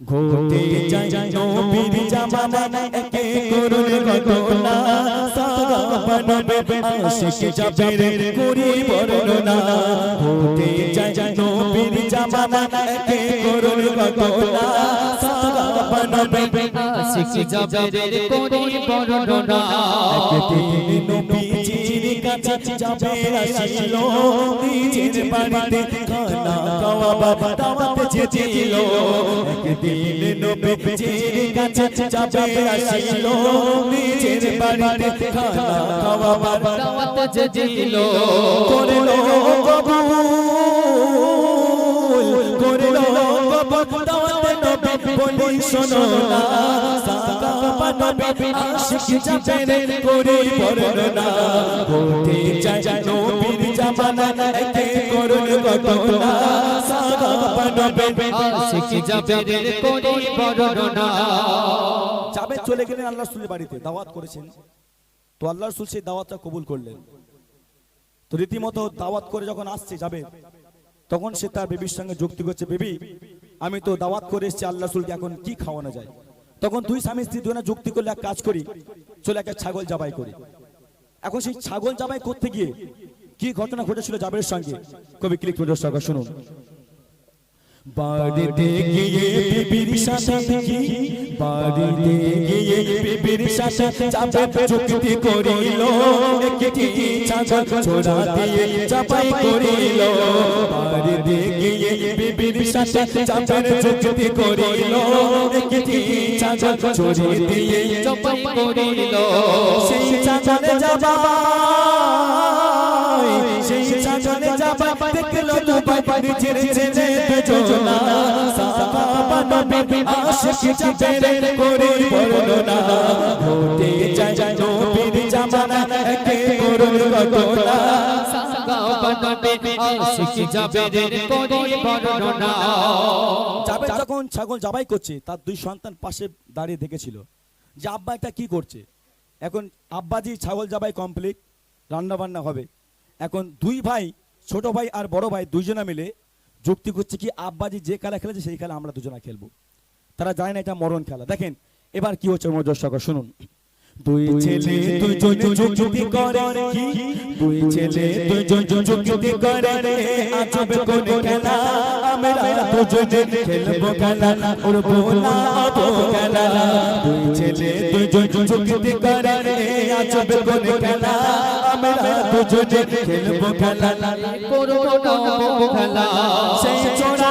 ঘটে যায় নবীর জামানা একে করুন ঘটনা। সাহাবানবে আশিক জাবের করি বর্ণনা। ঘটে যায় নবীর জামানা একে করুন ঘটনা। সাহাবানবে আশিক জাবেরের করি বর্ণনা। একদিন নবীজির কাছে যাবে আসিল, নিজের বাড়িতে খানা খাওয়া বাবা দাওয়াত চেয়েছিল একদিন নবীজির কাছে যাবে আসিল, নিজের বাড়িতে খানা খাওয়া বাবা দাওয়াত যে করল কবুল করল কবুল, দাওয়াত নবী বলি, শোনো যাবে, চলে গেলেন আল্লাহ রসুলের বাড়িতে, দাওয়াত করেছেন। তো আল্লাহ রসুল সেই দাওয়াতটা কবুল করলেন। তো রীতিমতো দাওয়াত করে যখন আসছে, যাবে, তখন সে তার বেবির সঙ্গে যুক্তি করছে, বেবি আমি তো দাওয়াত করে এসেছি, আল্লাহ রসুলকে এখন কি খাওয়ানো যায়? তখন দুই স্বামী স্ত্রী দুজনে যুক্তি করলে, এক কাজ করি, চলে একটা ছাগল জবাই করি। এখন সেই ছাগল জবাই করতে গিয়ে কি ঘটনা ঘটেছিল জাবের সঙ্গে? কবি ক্লিক শুনুন। বাড়িতে গিয়ে বিবির সাথে কি বাড়িতে গিয়ে বিবির সাথে চাপে চুক্তি করিল। একটি ছাগল ছোড়া দিয়ে চাপাই করিল। বাড়িতে গিয়ে বিবির সাথে চাপে চুক্তি করিল। একটি ছাগল চোরি দিয়ে চপাই করিল। সেই ছাগলে যাবা সেই ছাগলে যাবা দেখল তো বাড়ি ছেড়ে ছেড়ে বেজনা সাহাবা নবী আশিক যাবে করে বর্ণনা। ঘটে যায় নবীর জামানা একে করুন ঘটনা আশিক জাবেরের করি বর্ণনা। যাবে যখন ছাগল জবাই করছে তার দুই সন্তান পাশে দাঁড়িয়ে দেখেছিল। যে আব্বা এটা কি করছে? এখন আব্বাজি ছাগল জবাই কমপ্লিট রান্না বান্না হবে। এখন দুই ভাই ছোট ভাই আর বড় ভাই দুইজনা মিলে যুক্তি করছে কি আব্বাজি যে খেলা খেলেছে সেই খেলা আমরা দুজনা খেলব। তারা জানে না এটা মরণ খেলা। দেখেন, এবার কি হচ্ছে মজর সহকারে শুনুন। দুই ছেলে দুইজন যুক্তি করে কি দুই ছেলে যুক্তি করে আজব কোন খেলা আমরা দুজনে খেলব খেলা খেলা দুই ছেলে যুক্তি করে আজব কোন খেলা আমরা দুজনে খেলব খেলা করোনা খেলা সেই চোরা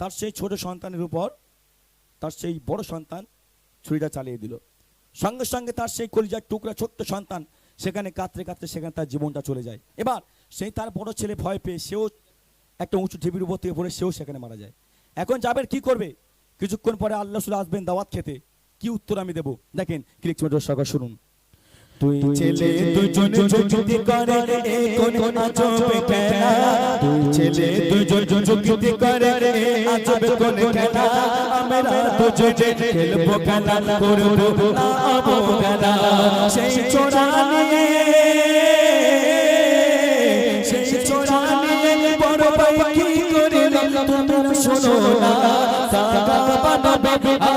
তার সেই ছোট সন্তানের উপর, তার সেই বড় সন্তান ছুরিটা চালিয়ে দিল। সঙ্গে সঙ্গে তার সেই কলিজার টুকরা ছোট্ট সন্তান সেখানে কাতরে কাতরে সেখানে তার জীবনটা চলে যায়। এবার সেই তার বড় ছেলে ভয় পেয়ে সেও একটা উঁচু ঢিবির উপর থেকে পড়ে সেও সেখানে মারা যায়। এখন যাবেন কি করবে? কিছুক্ষণ পরে আল্লাহ সুল আসবেন দাওয়াত খেতে। কি উত্তর আমি দেবো? দেখেন ক্লিক সরকার শুনুন। তুই ছেলে দুজন যুক্তি করে কোন আজব খেলা তুই ছেলে দুজন যুক্তি করে আজব কোন খেলা আমরা দুজনে খেলব খেলা করব না আবো খেলা সেই চোরা সেই চোরা নিয়ে বড় ভাই কি শোনো না।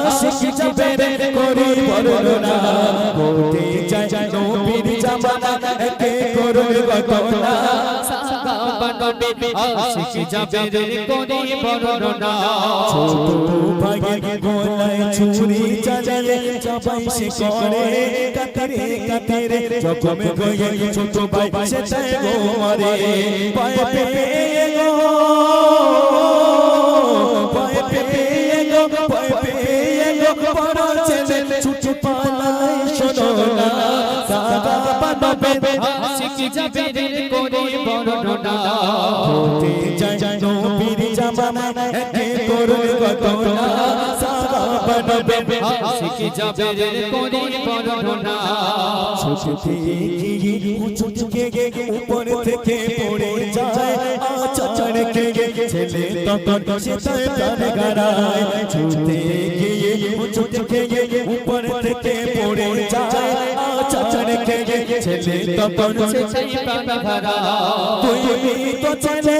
আশিক যাবে করি বর্ণনা হতে আশিক জাবেরের করি বর্ণনা ছোট ভাইয়ের গলায় ছুরি চালালে চাপাই সে করে। কাতারে কাতারে জখমে গয়ে ছোট ভাই সেটাই গো মারে পায়ে পেয়ে গো। জাবেরের করি বর্ণনা। ছুটে গিয়ে উঁচু থেকে উপর থেকে পড়ে যায় আচার কে ছেলে তখন সেটাই প্রাণ গাড়ায়। ছুটে গিয়ে উঁচু থেকে উপর থেকে পড়ে যায় আচার কে ছেলে তখন সেই প্রাণ ভরা তুই তো চলে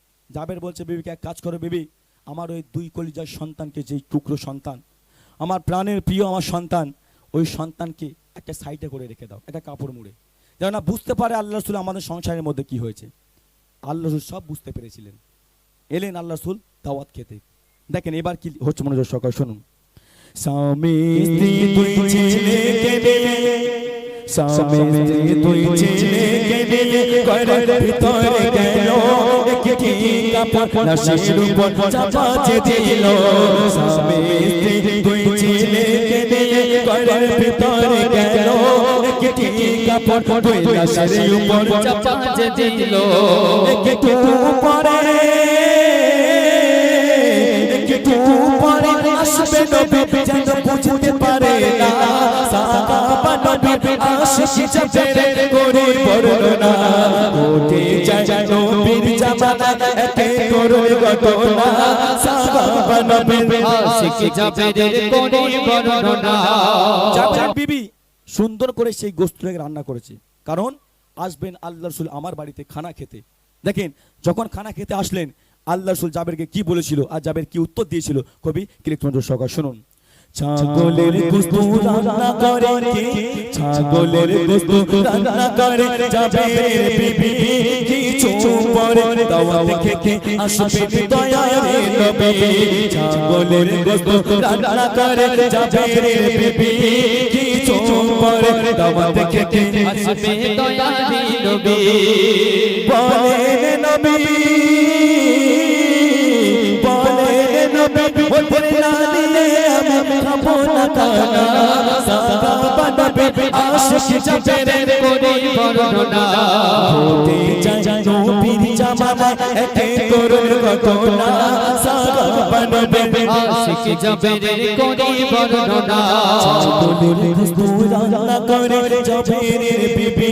জাবের বলছে, বেবিকে এক কাজ করো বেবি, আমার ওই দুই কলিজার সন্তানকে যেই টুকরো সন্তান, আমার প্রাণের প্রিয় আমার সন্তান, ওই সন্তানকে একটা সাইডে করে রেখে দাও, একটা কাপড় মুড়ে। যেন না বুঝতে পারে আল্লাহ রসুল আমাদের সংসারের মধ্যে কি হয়েছে। আল্লাহ রসুল সব বুঝতে পেরেছিলেন। এলেন আল্লাহ রসুল দাওয়াত খেতে। দেখেন এবার কি হচ্ছে মনোযোগ সকাল শুনুন। স্বামী স্ত্রী দুই স্বামী স্ত্রী দুই ছেলেকে নিয়ে ঘরের ভিতরে গেল। একটি কাপড় লাশের উপর চাপা দিল। স্ত্রী দুই ছেলেকে নিয়ে ঘরের ভিতরে গেল। একটি কাপড় দুই লাশের উপর চাপা দিল। একটু পরে একটু পরে আসবে নবী যেন বুঝতে পারে না। সাহাবা নবী আশিক যাবে করে বর্ণনা করে সাহাবা নবী আশিক জাবেরের করি বর্ণনা জাবের বিবি সুন্দর করে সেই গোস্তটাকে রান্না করেছে। কারণ আসবেন আল্লাহ রসুল আমার বাড়িতে খানা খেতে। দেখেন যখন খানা খেতে আসলেন আল্লাহ রসুল জাবেরকে কি বলেছিল আর জাবের কি উত্তর দিয়েছিল? কবি কিলেক্ট্রন সকাল শুনুন। ছাগলের গোস্ত রান্না করে কে? ছাগলের গোস্ত রান্না করে জাবের বিবি। কিছু পরে দাওয়াত খেতে আসবে দয়ারে নবী। ছাগলের গোস্ত রান্না করে জাবের বিবি। কিছু পরে দাওয়াত খেতে আসবে দয়ালি নবী। বলেন নবী। বলেন নবী বলে না দিলে আমি খাব না খানা সাহাবা নবী আশিক জাবের করি বর্ণনা। হতে যায় নবীর জামানা এতে করুন ঘটনা। সাহাবা নবী আশিক জাবেরের করি বর্ণনা। ছাগলের রান্না করে জাবের বিবি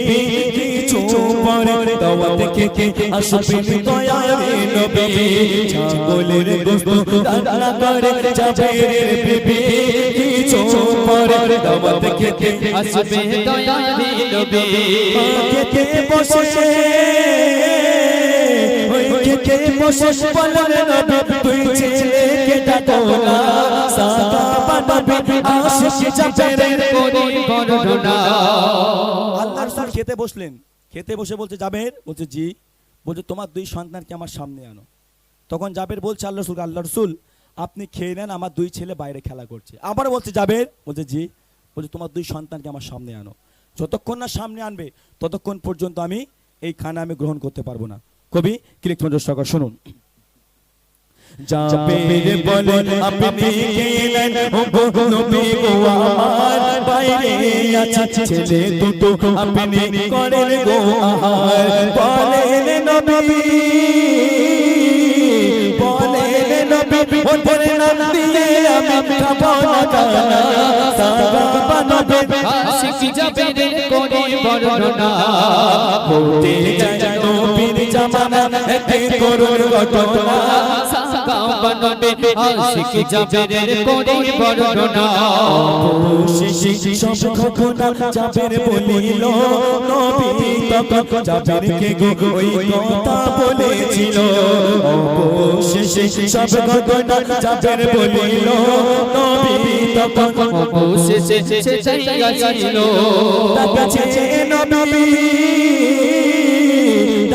কিছু পরে দাওয়াত খেতে আসবেন দয়ারে নবী? ছাগলের গোস্ত রান্না করে জাবের বিবি। কিছু পরে দাওয়াত খেতে আসবে দয়ালি নবী? খেতে বসে? ওই খেতে বসে নবী, তুই ছেলেকে ডাকো না? সাহাবা নবী আশিক জাবের করি বর্ণনা আল্লাহ রসুল খেতে বসলেন। খেতে বসে বলছে, জাবের? বলছে, জি। বলছে, তোমার দুই সন্তানকে আমার সামনে আনো। তখন জাবের বলছে, আল্লাহ রসুল আল্লাহ রসুল, আপনি খেয়ে নেন, আমার দুই ছেলে বাইরে খেলা করছে। আবার বলছে, জাবের? বলছে, জি। বলছে, তোমার দুই সন্তানকে আমার সামনে আনো। যতক্ষণ না সামনে আনবে, ততক্ষণ পর্যন্ত আমি এই খানা আমি গ্রহণ করতে পারব না। কবি, ক্লিক সরকার শুনুন। জাবের বলে আপনি কেলেন ও গো নবী গো আমার বাইরে আছে ছেলে দুটো আপনি করেন গো আহার বলেন নবী বলেন নবী ও ধরে নাম দিয়ে আমি খাব না খানা সাহাবা নবী আশিক জাবেরের করি বর্ণনা হতে যায় নবীর জামানা এতে করুন ঘটনা সাহাবা নবী আশিক জাবেরের করে বর্ণনা। অবশেষে সব ঘটনা জাবের বলিল নবী তখন জাবেরকে গো কথা বলেছিল। অবশেষে সব ঘটনা জাবের বলিল নবী তখন অবশেষে সে চাইয়াছিল ডাকছে নবী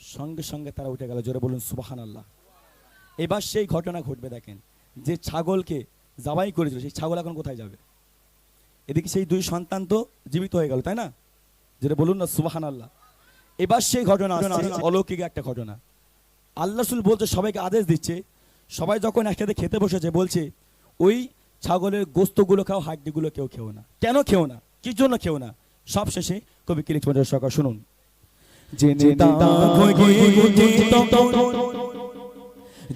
সঙ্গে সঙ্গে তারা উঠে গেল। জোরে বলুন সুবাহান আল্লাহ এবার সেই ঘটনা ঘটবে দেখেন। যে ছাগলকে জবাই করেছিল সেই ছাগল এখন কোথায় যাবে? এদিকে সেই দুই সন্তান তো জীবিত হয়ে গেল তাই না? যেটা বলুন না সুবাহান আল্লাহ এবার সেই ঘটনা অলৌকিক একটা ঘটনা। আল্লাহ রসুল বলছে সবাইকে আদেশ দিচ্ছে সবাই যখন একসাথে খেতে বসেছে বলছে ওই ছাগলের গোস্তগুলো খাও হাড্ডিগুলো কেউ খেও না। কেন খেও না? কি জন্য খেও না? সব শেষে কবি কিলিক সরকার শুনুন। জেনে দাগ হয়ে উঠে তখন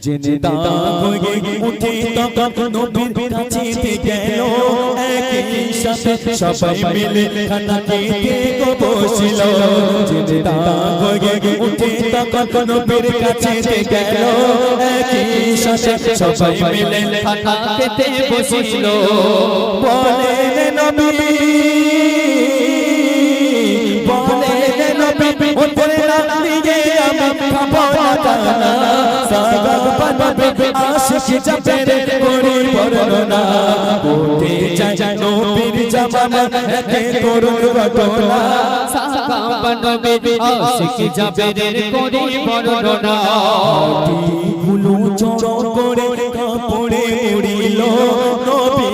জেনে দাগ হয়ে উঠে তখন নবীর কাছে গেল একই সাথে সবাই মিলে খানা খেতে গো বসিল জেনে দাগ হয়ে উঠে তখন নবীর কাছে গেল একই সাথে সবাই মিলে খানা খেতে বসিল বলেন নবী বলেন নবী ওপরে না দিয়ে আমি খাব না কানা সাগাগ পানবে আশিক যাবের করি বর্ণনা। ওঠে যায় নবীর জামানা একে করুন ঘটনা। সাহাবা নবী আশিক জাবেরের করে বর্ণনা। গুলো চড় করে কাপড়ে উড়িল। নবী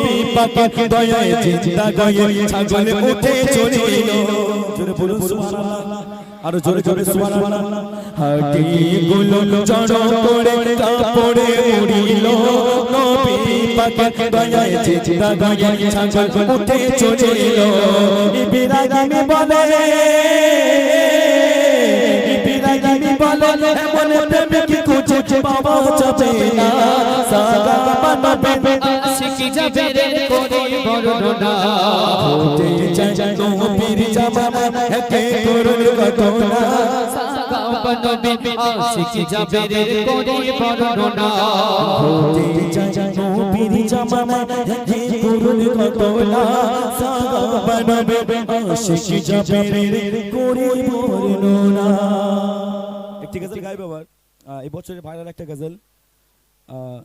দয়ায় চিন্তা গয়ে ছাগল উঠে চড়িল। জোরে বলুন সুবহানাল্লাহ। আরও জোরে জোরে সুবহানাল্লাহ হাটি গুলো চড় করে কাপড়ে উড়িল নবী পাকের দয়ায় চিন্তা গয়ে ছাগল উঠে চড়িল। বিরাগামী বলে বিরাগামী বলে এমন প্রেমিক খুঁজে বাবা যাবে না। সাগা বানাবে আশিক জাবেরের করে বর্ণনা হতে চাই নবীর করুন ঘটনা সাহাবা নবী আশিক জাবেরের করে বর্ণনা হতে চাই নবীর জামানা একে করুন ঘটনা সাগা বানাবে আশিক জাবের করে বর্ণনা একটি গজল গাইবে আবার এই বছরের ভাইরাল একটা গজল আহ,